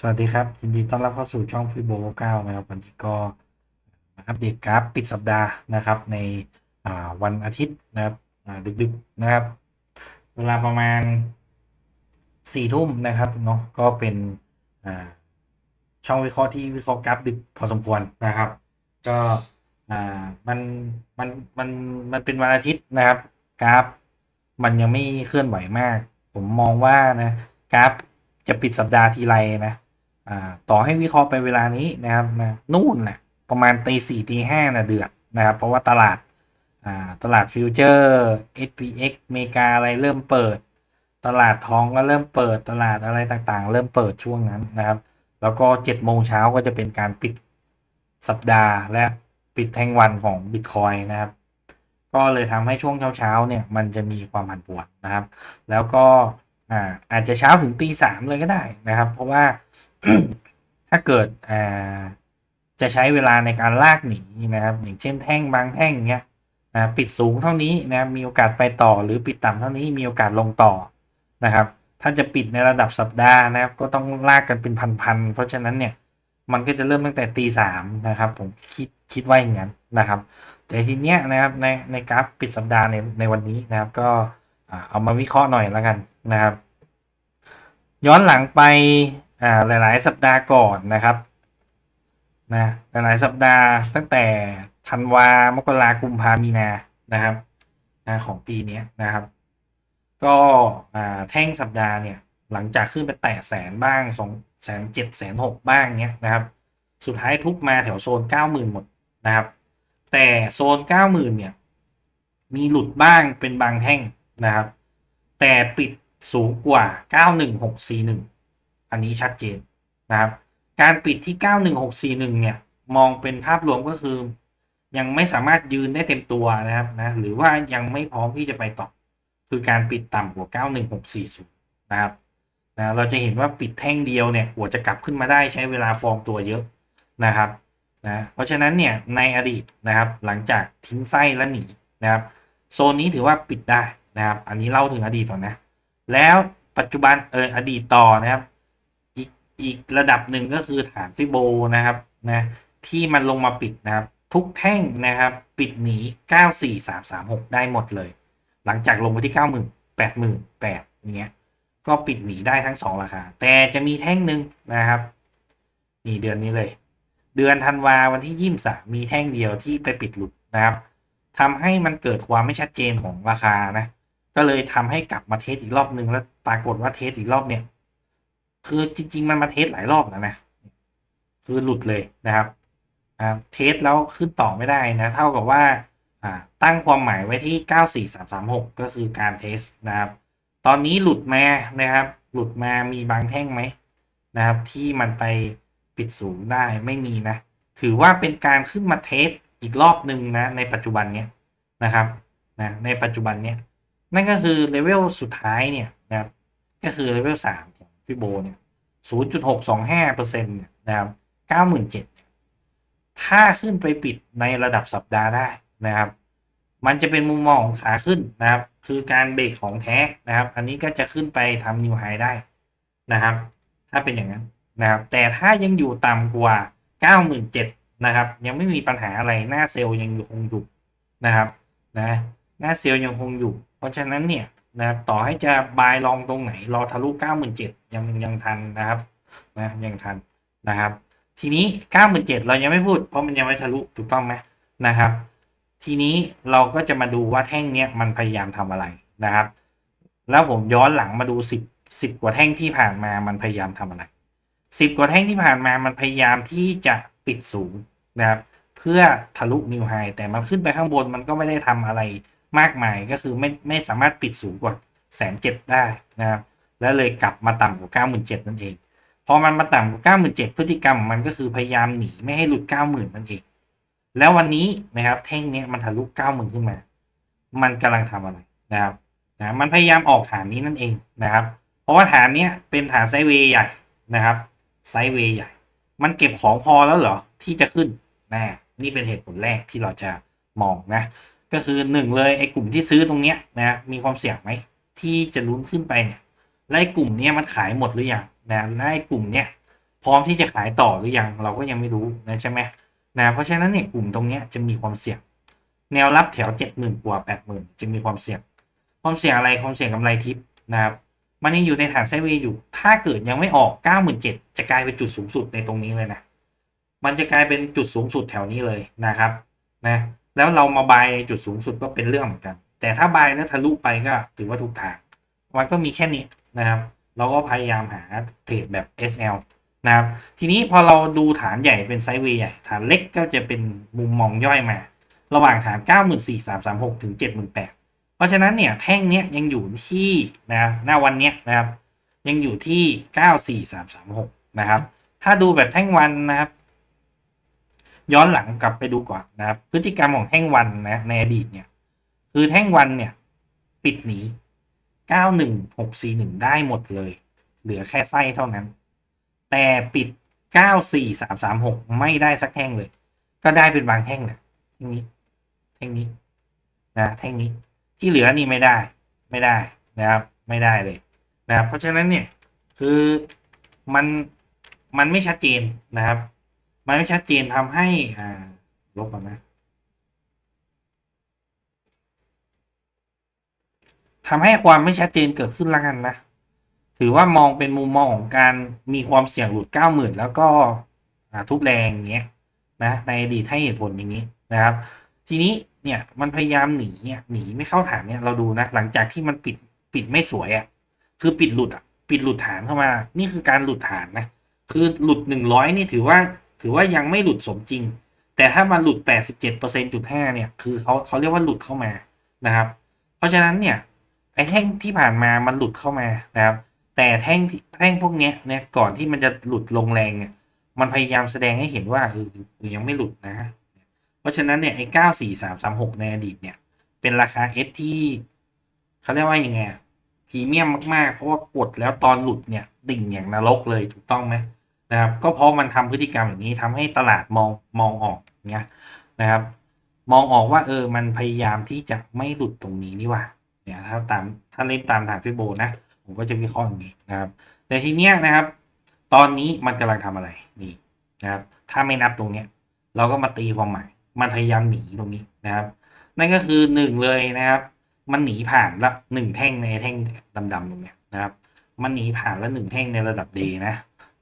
สวัสดีครับ ยินดีต้อนรับเข้าสู่ช่องฟิโบเก้านะครับวันนี้ก็อัปเดตกราฟปิดสัปดาห์นะครับ ในวันอาทิตย์นะครับดึกๆนะครับ เวลาประมาณสี่ทุ่มนะครับเนาะก็เป็นช่องวิเคราะห์ที่วิเคราะห์กราฟดึกพอสมควรนะครับ ก็มันมันมันมันเป็นวันอาทิตย์นะครับ กราฟ มันยังไม่เคลื่อนไหวมาก ผมมองว่านะกราฟจะปิดสัปดาห์ทีไรนะ ต่อให้วิเคราะห์ไปเวลานี้นะครับนะนู่นแหละประมาณตีสี่ตีห้านะเดือดนะครับ เพราะว่าตลาดตลาดฟิวเจอร์ SPX อเมริกาอะไรเริ่มเปิด ตลาดทองก็เริ่มเปิดตลาดอะไรต่างๆ เริ่มเปิดช่วงนั้นนะครับ แล้วก็เจ็ดโมงเช้าก็จะเป็นการปิดสัปดาห์และปิดแท่งวันของบิตคอยนะครับ ก็เลยทำให้ช่วงเช้าๆเนี่ยมันจะมีความผันผวนนะครับ แล้วก็อาอาจจะเช้าถึงตีสามเลยก็ได้นะครับ เพราะว่า ถ้าเกิดอ่าจะใช้เวลาในการลากหนีนะครับ อย่างเช่นแท่งบางแท่งเงี้ยนะปิดสูงเท่านี้นะมีโอกาสไปต่อหรือปิดต่ำเท่านี้มีโอกาสลงต่อนะครับ ถ้าจะปิดในระดับสัปดาห์นะครับ ก็ต้องลากกันเป็นพันๆเพราะฉะนั้นเนี่ยมันก็จะเริ่มตั้งแต่ตีสามนะครับ ผมคิดคิดว่าอย่างนั้นนะครับ แต่ทีเนี้ยนะครับในในกราฟปิดสัปดาห์ในในวันนี้นะครับ ก็เอามาวิเคราะห์หน่อยแล้วกันนะครับ ย้อนหลังไป อ่าหลาย ๆ สัปดาห์ก่อนนะครับนะหลาย ๆ สัปดาห์ตั้งแต่ธันวามกรากุมภามีนานะครับนะของปีนี้นะครับ ก็อ่าแท่งสัปดาห์เนี่ยหลังจากขึ้นไปแตะแสนบ้างสองแสนเจ็ดแสนหกบ้างเนี้ยนะครับ สุดท้ายทุกมาแถวโซนเก้าหมื่นหมดนะครับ แต่โซนเก้าหมื่นเนี่ย มีหลุดบ้างเป็นบางแท่งนะครับ แต่ปิดสูงกว่า91641 อันนี้ชัดเจนนะครับ การปิดที่ 91641 เนี่ย มองเป็นภาพรวมก็คือ ยังไม่สามารถยืนได้เต็มตัวนะครับนะหรือว่ายังไม่พร้อมที่จะไปต่อ คือการปิดต่ำกว่า 91640 นะครับนะเราจะเห็นว่าปิดแท่งเดียวเนี่ยกว่าจะกลับขึ้นมาได้ใช้เวลาฟอร์มตัวเยอะนะครับนะเพราะฉะนั้นเนี่ยในอดีตนะครับหลังจากทิ้งไส้และหนีนะครับโซนนี้ถือว่าปิดได้นะครับ อันนี้เล่าถึงอดีตก่อนนะ แล้วปัจจุบันเอออดีตต่อนะครับ อีกระดับหนึ่งก็คือฐานฟิโบนะครับนะที่มันลงมาปิดนะครับ ทุกแท่งนะครับ ปิดหนี 94336 ได้หมดเลย หลังจากลงไปที่ 90,000 80,000 8อย่างเงี้ยก็ปิดหนีได้ทั้งสองราคา แต่จะมีแท่งหนึ่งนะครับนี่เดือนนี้เลย เดือนธันวาวันที่ยี่สามีแท่งเดียวที่ไปปิดหลุดนะครับทำให้มันเกิดความไม่ชัดเจนของราคานะ ก็เลยทำให้กลับมาเทสอีกรอบนึงแล้วปรากฏว่าเทสอีกรอบเนี่ย คือจริง ๆ มันมาเทสหลายรอบแล้วนะ คือหลุดเลยนะครับเทสแล้วขึ้นต่อไม่ได้นะ เท่ากับว่าตั้งความหมายไว้ที่ 94336 ก็คือการเทสนะครับ ตอนนี้หลุดมานะครับ หลุดมามีบางแท่งไหมนะครับ ที่มันไปปิดสูงได้ไม่มีนะ ถือว่าเป็นการขึ้นมาเทสอีกรอบหนึ่งนะ ในปัจจุบันเนี้ยนะครับนะในปัจจุบันเนี้ยนั่นก็คือเลเวลสุดท้ายเนี่ยนะครับก็คือเลเวลสาม ฟิโบเนี่ยศูนย์จุดหกสองห้าเปอร์เซ็นต์เนี่ยนะครับเก้าหมื่นเจ็ดถ้าขึ้นไปปิดในระดับสัปดาห์ได้นะครับ มันจะเป็นมุมมองของขาขึ้นนะครับ คือการเบรกของแท้นะครับ อันนี้ก็จะขึ้นไปทำนิวไฮได้นะครับ ถ้าเป็นอย่างนั้นนะครับ แต่ถ้ายังอยู่ต่ำกว่าเก้าหมื่นะครับ ยังไม่มีปัญหาอะไรหน้าเซลล์ยังคงอยู่นะครับนะหน้าเซลล์ยังคงอยู่ เพราะฉะนั้นเนี่ย นะต่อให้จะบายลองตรงไหนรอทะลุเก้าหมื่นเจ็ดยังยังทันนะครับนะยังทันนะครับ ทีนี้เก้าหมื่นเจ็ดเรายังไม่พูดเพราะมันยังไม่ทะลุถูกต้องไหมนะครับ ทีนี้เราก็จะมาดูว่าแท่งเนี้ยมันพยายามทำอะไรนะครับ แล้วผมย้อนหลังมาดูสิบสิบกว่าแท่งที่ผ่านมามันพยายามทำอะไรสิบกว่าแท่งที่ผ่านมามันพยายามที่จะปิดสูงนะครับเพื่อทะลุนิวไฮแต่มันขึ้นไปข้างบนมันก็ไม่ได้ทำอะไร มากมายก็คือไม่ไม่สามารถปิดสูงกว่าแสนเจ็ดได้นะครับ แล้วเลยกลับมาต่ำกว่าเก้าหมื่นเจ็ดนั่นเอง พอมันมาต่ำกว่าเก้าหมื่นเจ็ดพฤติกรรมมันก็คือพยายามหนีไม่ให้หลุดเก้าหมื่นนั่นเอง แล้ววันนี้นะครับแท่งเนี้ยมันทะลุเก้าหมื่นขึ้นมา มันกำลังทำอะไรนะครับนะมันพยายามออกฐานนี้นั่นเองนะครับ เพราะว่าฐานเนี้ยเป็นฐานไซเวย์ใหญ่นะครับ ไซเวย์ใหญ่ มันเก็บของพอแล้วเหรอที่จะขึ้นนะนี่เป็นเหตุผลแรกที่เราจะมองนะ ก็คือหนึ่งเลยไอ้กลุ่มที่ซื้อตรงเนี้ยนะมีความเสี่ยงไหมที่จะลุ้นขึ้นไปเนี่ยและไอ้กลุ่มเนี้ยมันขายหมดหรือยังนะและไอ้กลุ่มเนี้ยพร้อมที่จะขายต่อหรือยังเราก็ยังไม่รู้นะใช่ไหมนะเพราะฉะนั้นเนี่ยกลุ่มตรงเนี้ยจะมีความเสี่ยง แนวรับแถวเจ็ดหมื่นกว่าแปดหมื่นจะมีความเสี่ยง ความเสี่ยงอะไรความเสี่ยงกำไรทิปนะครับมันยังอยู่ในฐานไซเวย์อยู่ ถ้าเกิดยังไม่ออกเก้าหมื่นเจ็ดจะกลายเป็นจุดสูงสุดในตรงนี้เลยนะ มันจะกลายเป็นจุดสูงสุดแถวนี้เลยนะครับ นะ แล้วเรามาบายในจุดสูงสุดก็เป็นเรื่องเหมือนกัน แต่ถ้าบายแล้วทะลุไปก็ถือว่าถูกทางมันก็มีแค่นี้นะครับ เราก็พยายามหาเทรดแบบ SL นะครับ ทีนี้พอเราดูฐานใหญ่เป็นไซด์เวย์ใหญ่ฐานเล็กก็จะเป็นมุมมองย่อยมา ระหว่างฐาน 94,336 ถึง 78,000 เพราะฉะนั้นเนี่ยแท่งเนี้ยยังอยู่ที่นะหน้าวันเนี้ยนะครับ ยังอยู่ที่ 94336 นะครับ ถ้าดูแบบแท่งวันนะครับ ย้อนหลังกลับไปดูก่อนนะครับพฤติกรรมของแท่งวันนะในอดีตเนี่ย คือแท่งวันเนี่ย ปิดหนี91641ได้หมดเลย เหลือแค่ไส้เท่านั้น แต่ปิด94336ไม่ได้สักแท่งเลย ก็ได้เป็นบางแท่งแหละแท่งนี้แท่งนี้นะแท่งนี้ที่เหลือนี่ไม่ได้ไม่ได้นะครับ ไม่ได้เลยนะครับเพราะฉะนั้นเนี่ยคือมันมันไม่ชัดเจนนะครับ มันไม่ชัดเจนทำให้ อ่า ลบก่อนนะทำให้ความไม่ชัดเจนเกิดขึ้นแล้วกันนะ ถือว่ามองเป็นมุมมองของการมีความเสี่ยงหลุดเก้าหมื่นแล้วก็ทุบแรงอย่างเงี้ยนะในอดีตให้เหตุผลอย่างนี้นะครับ ทีนี้เนี่ยมันพยายามหนีเนี่ยหนีไม่เข้าฐานเนี่ยเราดูนะหลังจากที่มันปิดปิดไม่สวยอะ่ะคือปิดหลุดอะปิดหลุดฐานเข้ามา นี่คือการหลุดฐานนะคือหลุดหนึ่งร้อยนี่ถือว่า ถือว่ายังไม่หลุดสมจริง แต่ถ้ามาหลุดแปดสิบเจ็ดเปอร์เซ็นจุดห้าเนี่ย คือเขาเขาเรียกว่าหลุดเข้ามานะครับ เพราะฉะนั้นเนี่ยไอ้แท่งที่ผ่านมามันหลุดเข้ามานะครับ แต่แท่งแท่งพวกเนี้ยเนี่ยก่อนที่มันจะหลุดลงแรงเนี่ยมันพยายามแสดงให้เห็นว่าเออยังไม่หลุดนะ เพราะฉะนั้นเนี่ยไอ้เก้าสี่สามสามหกในอดีตเนี่ย เป็นราคา S ที่เขาเรียกว่ายังไงพรีเมียมมากๆ เพราะว่ากดแล้วตอนหลุดเนี่ย ดิ่งอย่างนรกเลยถูกต้องไหม นะครับก็เพราะมันทำพฤติกรรมอย่างนี้ทำให้ตลาดมองมองออกเนี่ยนะครับ มองออกว่าเออมันพยายามที่จะไม่หลุดตรงนี้นี่ว่าเนี่ยถ้าตามถ้าเล่นตามฐานฟิโบนะผมก็จะวิเคราะห์อย่างนี้นะครับ แต่ทีเนี้ยนะครับ ตอนนี้มันกำลังทำอะไรนี่นะครับ ถ้าไม่นับตรงเนี้ย เราก็มาตีความหมาย มันพยายามหนีตรงนี้นะครับ นั่นก็คือหนึ่งเลยนะครับ มันหนีผ่านละหนึ่งแท่งในแท่งดำๆตรงเนี้ยนะครับ มันหนีผ่านละหนึ่งแท่งในระดับเดนะ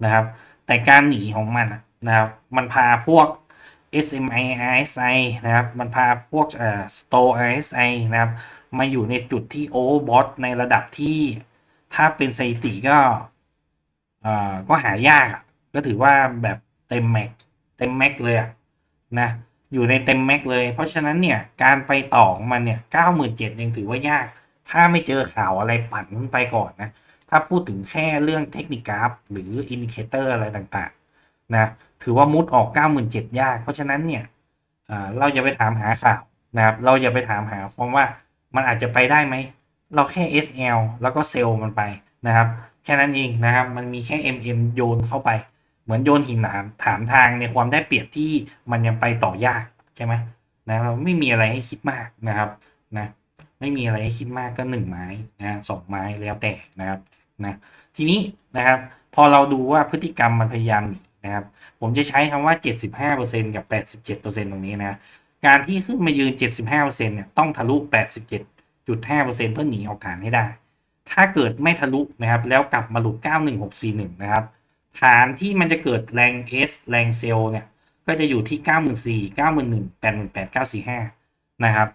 นะครับ แต่การหนีของมันนะครับ มันพาพวก SMI RSI นะครับ มันพาพวกเอ่อ Store RSI นะครับ มาอยู่ในจุดที่ overbought ในระดับที่ถ้าเป็นสถิติก็เอ่อก็หายากก็ถือว่าแบบเต็มแม็กเต็มแม็กเลยะนะอยู่ในเต็มแม็กเลย เพราะฉะนั้นเนี่ยการไปต่อของมันเนี่ยเก้าหมื่นเจ็ดยังถือว่ายาก ถ้าไม่เจอข่าวอะไรปั่นขึ้นไปก่อนนะ ถ้าพูดถึงแค่เรื่องเทคนิคกราฟหรืออินดิเคเตอร์อะไรต่างๆนะถือว่ามุดออกเก้าหมื่นเจ็ดยาก เพราะฉะนั้นเนี่ยเราจะไปถามหาข่าวนะครับเราอย่าไปถามหาความว่ามันอาจจะไปได้ไหม เราแค่ SL แล้วก็เซลล์มันไปนะครับ แค่นั้นเองนะครับมันมีแค่ MM โยนเข้าไป เหมือนโยนหินถามถามทางในความได้เปรียบที่มันยังไปต่อยากใช่ไหมนะเราไม่มีอะไรให้คิดมากนะครับนะไม่มีอะไรให้คิดมากก็หนึ่งไม้นะสองไม้แล้วแต่นะครับ นะทีนี้นะครับพอเราดูว่าพฤติกรรมมันพยายามหนีนะครับผมจะใช้คำว่า 75%กับ 87%ตรงนี้นะการที่ขึ้นมายืน 75%เนี่ยต้องทะลุ 87.5%เพื่อหนีออกฐานให้ได้ ถ้าเกิดไม่ทะลุนะครับแล้วกลับมาหลุด 91641 นะครับฐานที่มันจะเกิดแรง S แรงเซลเนี่ยก็จะอยู่ที่ 94 91 88 945 นะครับ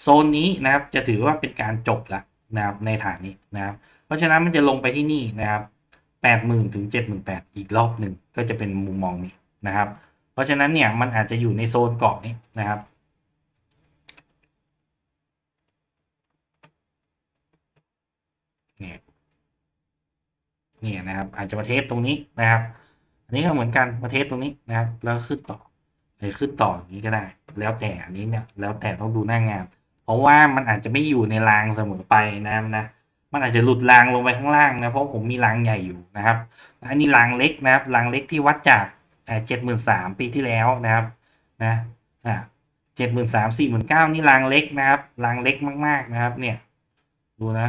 โซนนี้นะครับจะถือว่าเป็นการจบละนะครับในฐานนี้นะครับ เพราะฉะนั้นมันจะลงไปที่นี่นะครับ80,000ถึง78,000อีกรอบหนึ่งก็จะเป็นมุมมองนี้นะครับ เพราะฉะนั้นเนี่ยมันอาจจะอยู่ในโซนเกาะนี้นะครับเนี่ยเนี่ยนะครับ อาจจะมาเทสตรงนี้นะครับ อันนี้ก็เหมือนกันมาเทสตรงนี้นะครับ แล้วขึ้นต่อหรือขึ้นต่ออย่างนี้ก็ได้ แล้วแต่อันนี้เนี่ยแล้วแต่ต้องดูหน้างาน เพราะว่ามันอาจจะไม่อยู่ในรางเสมอไปนะนะ มันอาจจะหลุดรางลงไปข้างล่างนะเพราะผมมีรางใหญ่อยู่นะครับ อันนี้รางเล็กนะครับรางเล็กที่วัดจากเจ็ดหมื่นสามปีที่แล้วนะครับนะอ่าเจ็ดหมื่นสามสี่หมื่นเก้านี่รางเล็กนะครับรางเล็กมาก ๆนะครับ เนี่ยดูนะ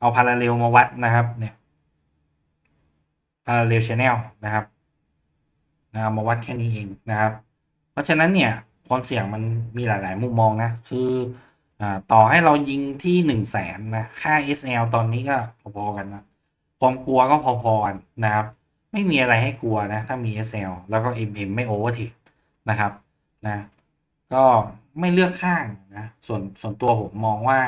เอาพาราเรลมาวัดนะครับเนี่ยพาราเรลชแนลนะครับนะมาวัดแค่นี้เองนะครับ เพราะฉะนั้นเนี่ยความเสี่ยงมันมีหลาย ๆ มุมมองนะ คือ ต่อให้เรายิงที่หนึ่งแสนนะค่า SL ตอนนี้ก็พอๆกันนะความกลัวก็พอๆกันนะครับ ไม่มีอะไรให้กลัวนะ ถ้ามี SL แล้วก็ MM ไม่โอเวอร์เทนะครับนะก็ไม่เลือกข้างนะส่วนส่วนตัวผมมองว่า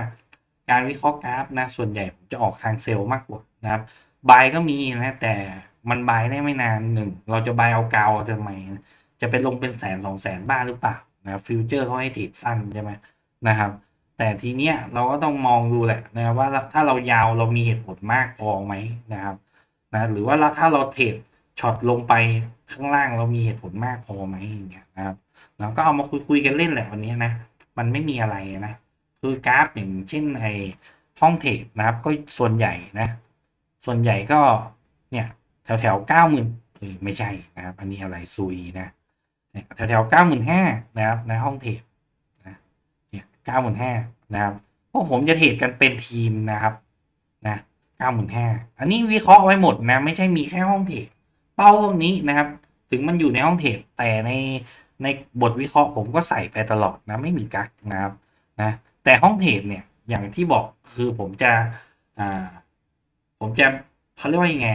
การวิเคราะห์กราฟนะส่วนใหญ่ผมจะออกทางเซลล์มากกว่านะครับบายก็มีนะแต่มันบายได้ไม่นานหนึ่งเราจะบายเอาเกาทำไมจะเป็นลงเป็นแสนสองแสนบ้าหรือเปล่านะฟิวเจอร์เขาให้เทรดสั้นใช่ไหมนะครับ แต่ทีเนี้ยเราก็ต้องมองดูแหละนะครับว่าถ้าเรายาวเรามีเหตุผลมากพอไหมนะครับนะหรือว่าถ้าเราเทรดช็อตลงไปข้างล่างเรามีเหตุผลมากพอไหมอย่างเงี้ยนะครับเราก็เอามาคุยคุยๆกันเล่นแหละวันนี้นะมันไม่มีอะไรนะคือกราฟอย่างเช่นไอห้องเทรดนะครับ ก็ส่วนใหญ่นะ ส่วนใหญ่ก็เนี่ยแถวแถวเก้าหมื่นไม่ใช่นะครับ อันนี้อะไรซุยนะแถวแถวเก้าหมื่นห้านะครับในห้องเทรด เก้าหมื่นห้านะครับพวกผมจะเทรดกันเป็นทีมนะครับนะเก้าหมื่นห้าอันนี้วิเคราะห์ไว้หมดนะ ไม่ใช่มีแค่ห้องเทรดเป้าพวกนี้นะครับ ถึงมันอยู่ในห้องเทรดแต่ในในบทวิเคราะห์ผมก็ใส่ไปตลอดนะไม่มีกักนะครับนะแต่ห้องเทรดเนี่ยอย่างที่บอกคือผมจะอ่าผมจะเขาเรียกว่ายังไง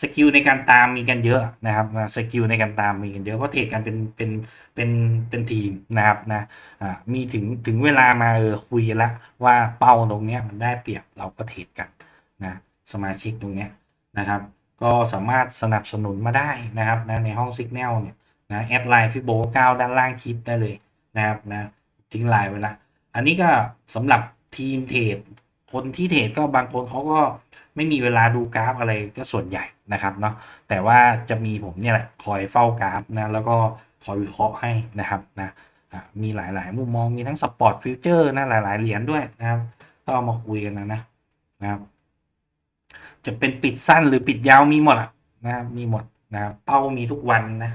สกิลในการตามมีกันเยอะนะครับนะสกิลในการตามมีกันเยอะเพราะเทรดกันเป็นเป็นเป็นเป็นทีมนะครับนะอ่ามีถึงถึงเวลามาเออคุยละว่าเป้าตรงเนี้ยมันได้เปรียบเราก็เทรดกันนะสมาชิกตรงเนี้ยนะครับ ก็สามารถสนับสนุนมาได้นะครับนะในห้อง Signal เนี่ยนะแอดไลน์ฟิโบเก้าด้านล่างคลิปได้เลยนะครับนะทิ้งไลน์ไว้ละอันนี้ก็สำหรับทีมเทรดคนที่เทรดก็บางคนเขาก็ไม่มีเวลาดูกราฟอะไรก็ส่วนใหญ่ นะครับเนาะแต่ว่าจะมีผมเนี่ยแหละคอยเฝ้ากราฟนะแล้วก็คอยวิเคราะห์ให้นะครับนะมีหลาย ๆ มุมมองมีทั้งสปอร์ตฟิวเจอร์นะหลาย ๆ เหรียญด้วยนะครับก็เอามาคุยกันนะนะนะครับ จะเป็นปิดสั้นหรือปิดยาวมีหมดอะนะครับมีหมดนะเป้ามีทุกวันนะ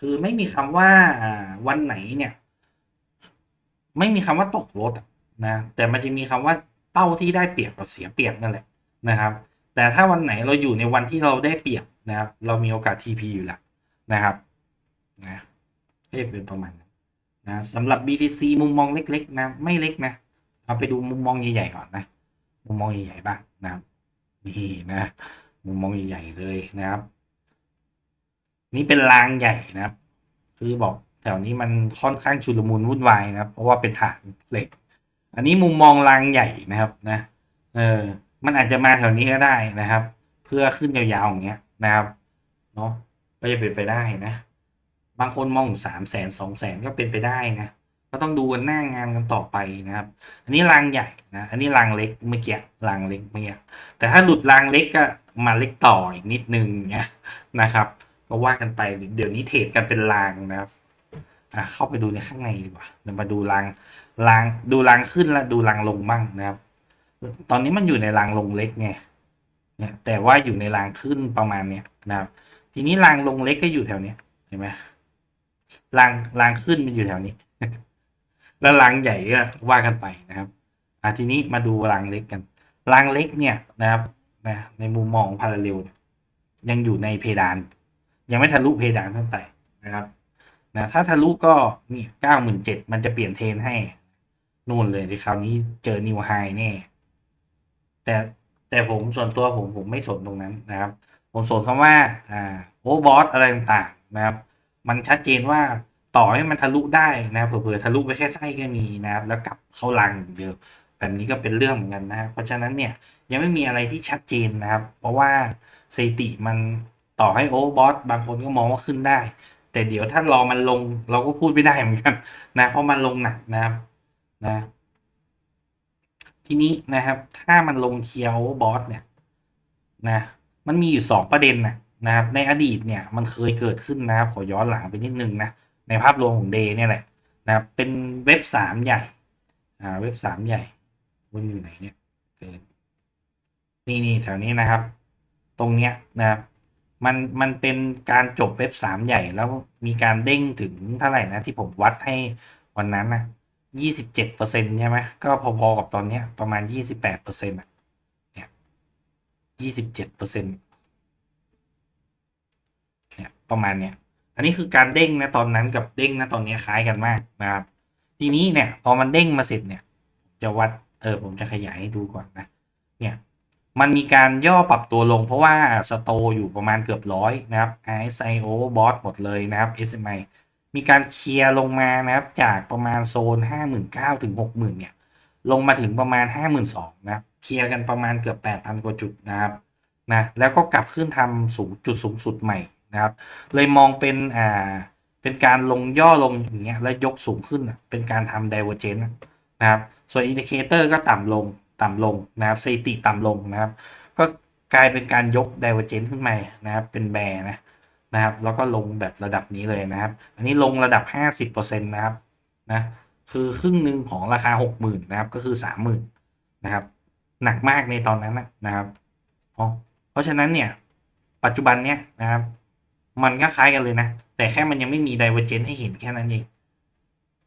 คือไม่มีคำว่าอ่าวันไหนเนี่ย ไม่มีคำว่าตกรถนะแต่มันจะมีคำว่าเป้าที่ได้เปรียบกับเสียเปรียบนั่นแหละนะครับ แต่ถ้าวันไหนเราอยู่ในวันที่เราได้เปรียบนะครับ เรามีโอกาส TP อยู่แล้วนะครับนะก็จะเป็นประมาณนั้นนะสำหรับ BTC มุมมองเล็ก ๆ นะ ไม่เล็กนะเอาไปดูมุมมองใหญ่ๆก่อนนะมุมมองใหญ่ๆบ้างนะครับนี่นะมุมมองใหญ่ๆเลยนะครับ นี่เป็นรางใหญ่นะครับ คือบอกแถวนี้มันค่อนข้างชุลมุนวุ่นวายนะครับ เพราะว่าเป็นฐานเหล็ก อันนี้มุมมองรางใหญ่นะครับนะ เออ มันอาจจะมาแถวนี้ก็ได้นะครับ เพื่อขึ้นยาวๆอย่างเงี้ยนะครับเนาะก็จะเป็นไปได้นะ บางคนมองสามแสนสองแสนก็เป็นไปได้นะก็ต้องดูกันหน้างานกันต่อไปนะครับ อันนี้รางใหญ่นะ อันนี้รางเล็กเมื่อกี้รางเล็กเมื่อกี้แต่ถ้าหลุดรางเล็กก็มาเล็กต่ออีกนิดนึงเงี้ยนะครับ ก็ว่ากันไปเดี๋ยวนี้เทรดกันเป็นรางนะครับอะเข้าไปดูในข้างในดีกว่าเดี๋ยวมาดูรางรางดูรางขึ้นแล้วดูรางลงบ้างนะครับ ตอนนี้มันอยู่ในรางลงเล็กไงเนี่ยแต่ว่าอยู่ในรางขึ้นประมาณเนี้ยนะครับ ทีนี้รางลงเล็กก็อยู่แถวเนี้ยเห็นไหมรางรางขึ้นมันอยู่แถวนี้ แล้วรางใหญ่ก็ว่ากันไปนะครับอะทีนี้มาดูรางเล็กกันรางเล็กเนี่ยนะครับนะในมุมมองพาราเรลยังอยู่ในเพดาน ยังไม่ทะลุเพดานท่าไหร่นะครับนะถ้าทะลุก็นี่เก้าหมื่นเจ็ดมันจะเปลี่ยนเทนให้นู่นเลยในคราวนี้เจอนิวไฮแน่ แต่แต่ผมส่วนตัวผมผมไม่สนตรงนั้นนะครับ ผมสนคำว่าอ่าโอบอสอะไรต่างๆนะครับ มันชัดเจนว่าต่อให้มันทะลุได้นะเผื่อๆทะลุไปแค่ไส้ก็มีนะครับ แล้วกลับเข้าลังอย่างเดียวแบบนี้ก็เป็นเรื่องเหมือนกันนะครับเพราะฉะนั้นเนี่ยยังไม่มีอะไรที่ชัดเจนนะครับ เพราะว่าสถิติมันต่อให้โอบอสบางคนก็มองว่าขึ้นได้ แต่เดี๋ยวถ้ารอมันลงเราก็พูดไม่ได้เหมือนกันนะ เพราะมันลงหนักนะครับนะ ทีนี้นะครับ ถ้ามันลงเคียวบอสเนี่ยนะมันมีอยู่สองประเด็นนะนะครับ ในอดีตเนี่ยมันเคยเกิดขึ้นนะครับขอย้อนหลังไปนิดนึงนะในภาพรวมของเดย์เนี่ยแหละนะครับเป็นเว็บสามใหญ่อ่าเว็บสามใหญ่มันอยู่ไหนเนี่ยเกินนี่นี่แถวนี้นะครับ ตรงเนี้ยนะครับมันมันเป็นการจบเว็บสามใหญ่แล้วมีการเด้งถึงเท่าไหร่นะที่ผมวัดให้วันนั้นนะ ยี่สิบเจ็ดเปอร์เซ็นใช่ไหมก็พอๆกับตอนเนี้ยประมาณยี่สิบแปดเปอร์เซ็นต์เนี่ยยี่สิบเจ็ดเปอร์เซ็นต์เนี่ยประมาณเนี้ยอันนี้คือการเด้งนะตอนนั้นกับเด้งนะตอนนี้คล้ายกันมากนะครับ ทีนี้เนี่ยพอมันเด้งมาเสร็จเนี่ย จะวัดเออผมจะขยายให้ดูก่อนนะ เนี่ยมันมีการย่อปรับตัวลงเพราะว่าสโตอยู่ประมาณเกือบร้อยนะครับ RSI Overbought หมดเลยนะครับ SMI มีการเคลียร์ลงมานะครับ จากประมาณโซน 59,000ถึง60,000เนี่ย ลงมาถึงประมาณ 52,000นะครับ เคลียร์กันประมาณเกือบ 8,000 กว่าจุดนะครับนะแล้วก็กลับขึ้นทำสูงจุดสูงสุดใหม่นะครับ เลยมองเป็นอ่าเป็นการลงย่อลงอย่างเงี้ยแล้วยกสูงขึ้นอะเป็นการทำ divergence นะครับ ส่วนอินดิเคเตอร์ก็ต่ำลงต่ำลงนะครับสถิติต่ำลงนะครับ ก็กลายเป็นการยก divergence ขึ้นมานะครับ เป็นแบร์นะ นะครับ แล้วก็ลงแบบระดับนี้เลยนะครับ อันนี้ลงระดับ 50%นะครับนะคือครึ่งหนึ่งของราคา 60,000นะครับก็คือ 30,000นะครับ หนักมากในตอนนั้นนะครับ เพราะฉะนั้นเนี่ยปัจจุบันเนี้ยนะครับ มันก็คล้ายกันเลยนะ แต่แค่มันยังไม่มี divergence ให้เห็นแค่นั้นเอง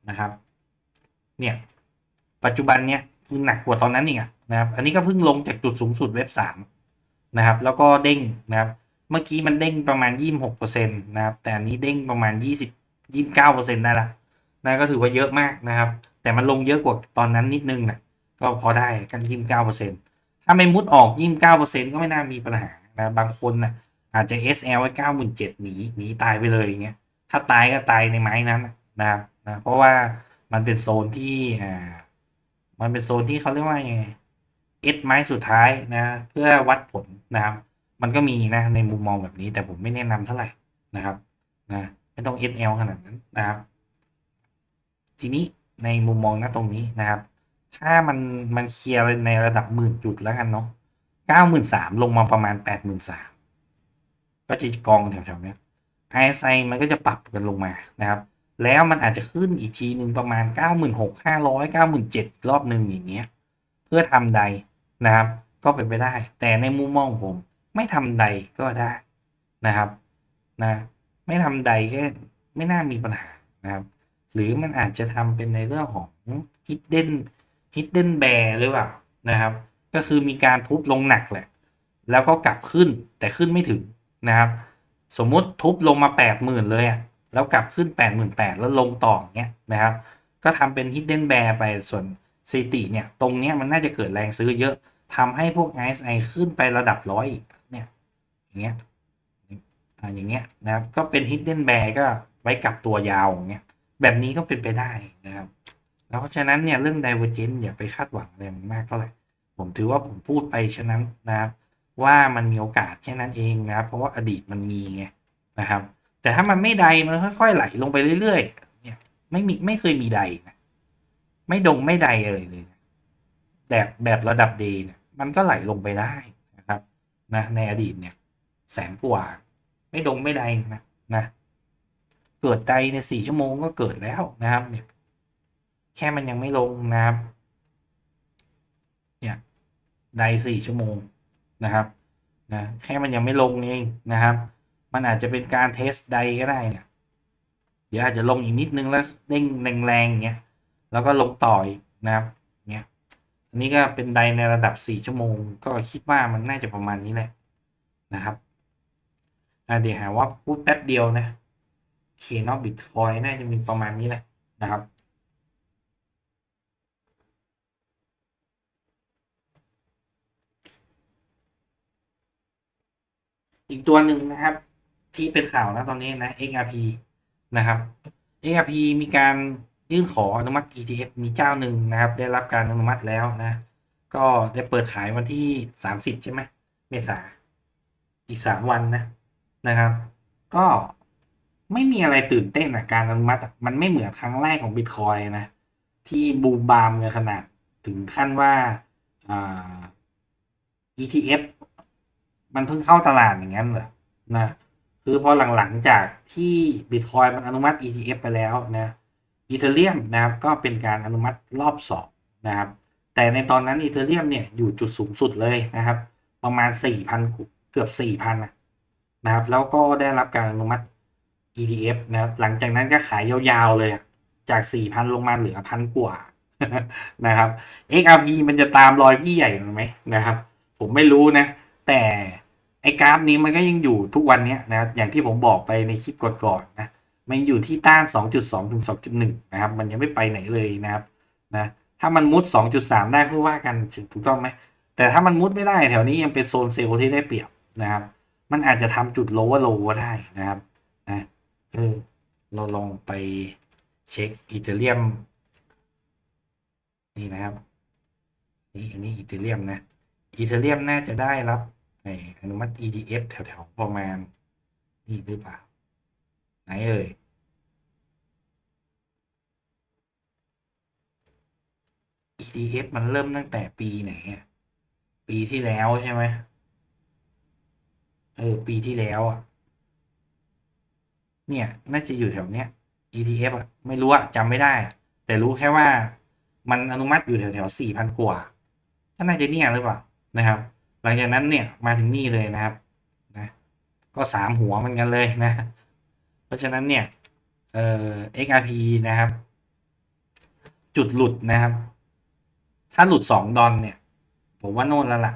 นะครับ เนี่ยปัจจุบันเนี้ยคือหนักกว่าตอนนั้นอีกอะนะครับ อันนี้ก็เพิ่งลงจากจุดสูงสุดเว็บสามนะครับ แล้วก็เด้งนะครับ เมื่อกี้มันเด้งประมาณยี่หกเปอร์เซ็นตนะครับ แต่อันนี้เด้งประมาณยี่สิบยี่เก้าเปอร์เซ็นได้ละนะก็ถือว่าเยอะมากนะครับ แต่มันลงเยอะกว่าตอนนั้นนิดนึงนะก็พอได้กันยี่เก้าเปอร์เซ็นถ้าไม่มุดออกยี่เก้าเปอร์เซ็นก็ไม่น่ามีปัญหานะบางคนนะอาจจะ SL ไว้เก้าหมื่นเจ็ดหนีหนีตายไปเลยอย่างเงี้ยถ้าตายก็ตายในไม้นั้นนะครับนะเพราะว่ามันเป็นโซนที่อ่ามันเป็นโซนที่เขาเรียกว่าไงเอสไม้สุดท้ายนะ เพื่อวัดผลนะครับ มันก็มีนะในมุมมองแบบนี้ แต่ผมไม่แนะนำเท่าไหร่นะครับนะไม่ต้อง SL ขนาดนั้นนะครับ ทีนี้ในมุมมองนะตรงนี้นะครับ ถ้ามันมันเคลียร์ในระดับหมื่นจุดแล้วกันเนาะเก้าหมื่นสามลงมาประมาณแปดหมื่นสามก็จะกองแถวๆนี้ย RSI มันก็จะปรับกันลงมานะครับ แล้วมันอาจจะขึ้นอีกทีหนึ่งประมาณ 9 6 5 0 0 9 7 0 0รอบหนึ่งอย่างเงี้ย เพื่อทำใดนะครับ ก็เป็นไปได้ แต่ในมุมมองผม ไม่ทำใดก็ได้นะครับนะไม่ทำใดแค่ไม่น่ามีปัญหานะครับ หรือมันอาจจะทำเป็นในเรื่องของ hidden hidden bear หรือเปล่านะครับ ก็คือมีการทุบลงหนักแหละ แล้วก็กลับขึ้นแต่ขึ้นไม่ถึงนะครับ สมมุติทุบลงมาแปดหมื่นเลยอะแล้วกลับขึ้นแปดหมื่นแปดแล้วลงต่อเงี้ยนะครับ ก็ทำเป็น hidden bear ไปส่วนสติเนี่ย ตรงเนี้ยมันน่าจะเกิดแรงซื้อเยอะทำให้พวก RSI ขึ้นไประดับร้อยอีกเนี่ย อย่างเงี้ยอ่าอย่างเงี้ยนะครับ ก็เป็น hidden bear ก็ไว้กับตัวยาวอย่างเงี้ยแบบนี้ก็เป็นไปได้นะครับ แล้วเพราะฉะนั้นเนี่ยเรื่อง divergence อย่าไปคาดหวังอะไรมันมากเท่าไหร่ผมถือว่าผมพูดไปฉะนั้นนะครับ ว่ามันมีโอกาสแค่นั้นเองนะครับ เพราะว่าอดีตมันมีไงนะครับ แต่ถ้ามันไม่ใดมันค่อยๆไหลลงไปเรื่อยๆเนี่ยไม่มีไม่เคยมีใดนะไม่ดงไม่ใดเลยเลยนะแบบแบบระดับเดย์เนี่ยมันก็ไหลลงไปได้นะครับนะในอดีตเนี่ย แสนกว่า ไม่ดงไม่ใดนะนะเกิดใดในสี่ชั่วโมงก็เกิดแล้วนะครับเนี่ยแค่มันยังไม่ลงนะครับเนี่ยใดสี่ชั่วโมงนะครับนะแค่มันยังไม่ลงเองนะครับ มันอาจจะเป็นการเทสใดก็ได้เนี่ยเดี๋ยวอาจจะลงอีกนิดนึงแล้วเด้งแรงๆอย่างเงี้ยแล้วก็ลงต่ออีกนะครับเนี่ยอันนี้ก็เป็นไดในระดับสี่ชั่วโมง ก็คิดว่ามันน่าจะประมาณนี้แหละนะครับ เดี๋ยวหาว่าพูดแป๊บเดียวนะเคนอบิตคอยน่าจะมีประมาณนี้แหละนะครับอีกตัวหนึ่งนะครับ ที่เป็นข่าวนะตอนนี้นะ XRP นะครับ XRP มีการยื่นขออนุมัติ ETF มีเจ้าหนึ่งนะครับ ได้รับการอนุมัติแล้วนะ ก็ได้เปิดขายวันที่ 30 ใช่ไหมเมษาอีก 3 วันนะ นะครับ ก็ไม่มีอะไรตื่นเต้นอะการอนุมัติมันไม่เหมือนครั้งแรกของ Bitcoin นะ ที่บูมบามเลยขนาดถึงขั้นว่าอ่า ETF มันเพิ่งเข้าตลาดอย่างนั้นเหรอนะคือพอหลังๆจากที่ Bitcoin มันอนุมัติ ETF ไปแล้วนะอีเทเรียมนะครับก็เป็นการอนุมัติรอบสองนะครับ แต่ในตอนนั้นอีเทเรียมเนี่ยอยู่จุดสูงสุดเลยนะครับ ประมาณ 4,000 เกือบ 4,000นะ นะครับ แล้วก็ได้รับการอนุมัติ ETF นะครับ หลังจากนั้นก็ขายยาวๆเลย จาก4,000ลงมาเหลือพันกว่านะครับ XRP มันจะตามรอยพี่ใหญ่ไหมนะครับ ผมไม่รู้นะ แต่ไอ้กราฟนี้มันก็ยังอยู่ทุกวันนี้นะครับ อย่างที่ผมบอกไปในคลิปก่อนๆนะ มันอยู่ที่ต้าน 2.2 ถึง 2.1 นะครับ มันยังไม่ไปไหนเลยนะครับ นะ ถ้ามันมุด 2.3 ได้เพื่อว่ากันถูกต้องไหม แต่ถ้ามันมุดไม่ได้แถวนี้ยังเป็นโซนเซลล์ที่ได้เปรียบนะครับ มันอาจจะทำจุดโลว์โลก็ได้นะครับนะเออเราลองไปเช็คอีเทเรียม นี่นะครับ นี่อันนี้อีเทเรียมนะอีเทเรียมน่าจะได้รับอนุมัติ EDF แถวๆ ประมาณ นี่หรือเปล่า ไหนเอ่ย EDF มันเริ่มตั้งแต่ปีไหนปีที่แล้วใช่ไหม เออ ปีที่แล้วอะ เนี่ย น่าจะอยู่แถวเนี้ย ETF อะ ไม่รู้อะจำไม่ได้ แต่รู้แค่ว่ามันอนุมัติอยู่แถวแถวสี่พันกว่าก็น่าจะเนี่ยหรือเปล่านะครับ หลังจากนั้นเนี่ยมาถึงนี่เลยนะครับนะก็สามหัวมันกันเลยนะ เพราะฉะนั้นเนี่ย เอ่อ XRP นะครับ จุดหลุดนะครับ ถ้าหลุดสองดอลเนี่ย ผมว่าโน่นแล้วล่ะ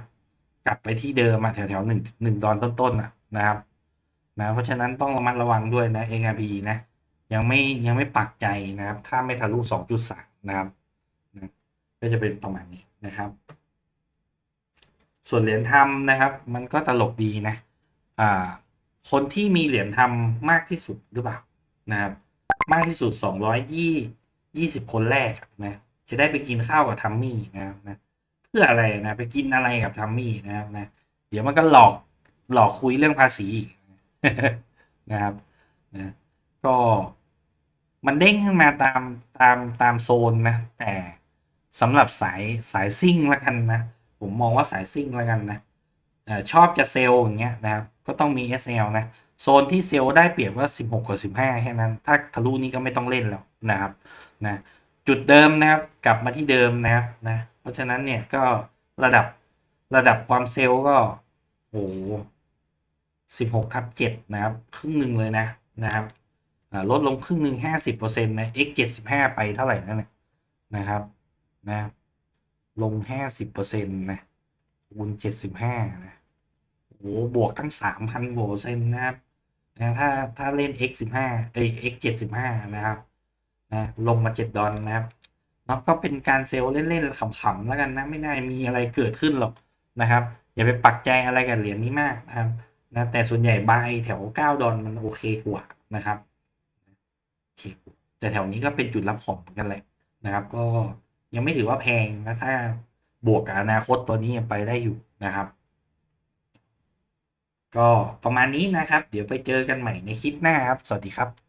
กลับไปที่เดิมมาแถวแถวหนึ่งหนึ่งดอลต้นๆนะนะครับ นะ เพราะฉะนั้นต้องระมัดระวังด้วยนะ XRP นะ ยังไม่ยังไม่ปักใจนะครับ ถ้าไม่ทะลุสองจุดสามนะครับนะก็จะเป็นประมาณนี้นะครับ ส่วนเหรียญทำนะครับ มันก็ตลกดีนะ อ่า คนที่มีเหรียญทำมากที่สุดหรือเปล่านะครับ มากที่สุดสองร้อยยี่ยี่สิบคนแรกนะจะได้ไปกินข้าวกับทัมมี่นะครับนะ พื่ออะไรนะไปกินอะไรกับทัมมี่นะครับนะเดี๋ยวมันก็หลอกหลอกคุยเรื่องภาษีนะครับนะก็มันเด้งขึ้นมาตามตามตามโซนนะ แต่สำหรับสายสายซิ่งละกันนะ ผมมองว่าสายซิ่งละกันนะอชอบจะเซลล์อย่างเงี้ยนะครับ ก็ต้องมี SL นะ โซนที่เซลล์ได้เปรียบก็16กับ15แค่นั้น ถ้าทะลุนี้ก็ไม่ต้องเล่นแล้วนะครับนะจุดเดิมนะครับ กลับมาที่เดิมนะครับนะ เพราะฉะนั้นเนี่ยก็ระดับระดับความเซลล์ก็โอ้สิบหกทับเจ็ดนะครับ ครึ่งหนึ่งเลยนะนะครับลดลงครึ่งหนึ่งห้าสิบเปอร์เซ็นต์นะ x เจ็ดสิบห้าไปเท่าไหร่นั่นแหละนะครับนะลงห้าสิบเปอร์เซ็นต์นะคูณเจ็ดสิบห้านะโอ้โหบวกตั้งสามพันเปอร์เซ็นต์นะครับนะถ้าถ้าเล่น x สิบห้าเอ้ย x เจ็ดสิบห้านะครับนะลงมาเจ็ดดอลนะครับ นาะก็เป็นการเซลล์เล่นๆขำๆแล้วกันนะไม่น่ามีอะไรเกิดขึ้นหรอกนะครับ อย่าไปปักใจอะไรกับเหรียญนี้มากนะครับนะแต่ส่วนใหญ่บายแถว 9 ดอลมันโอเคกว่านะครับโอเคแต่แถวนี้ก็เป็นจุดรับของเหมือนกันแหละนะครับ ก็ยังไม่ถือว่าแพงนะถ้าบวกกับอนาคตตัวนี้ยังไปได้อยู่นะครับ ก็ประมาณนี้นะครับ เดี๋ยวไปเจอกันใหม่ในคลิปหน้าครับ สวัสดีครับ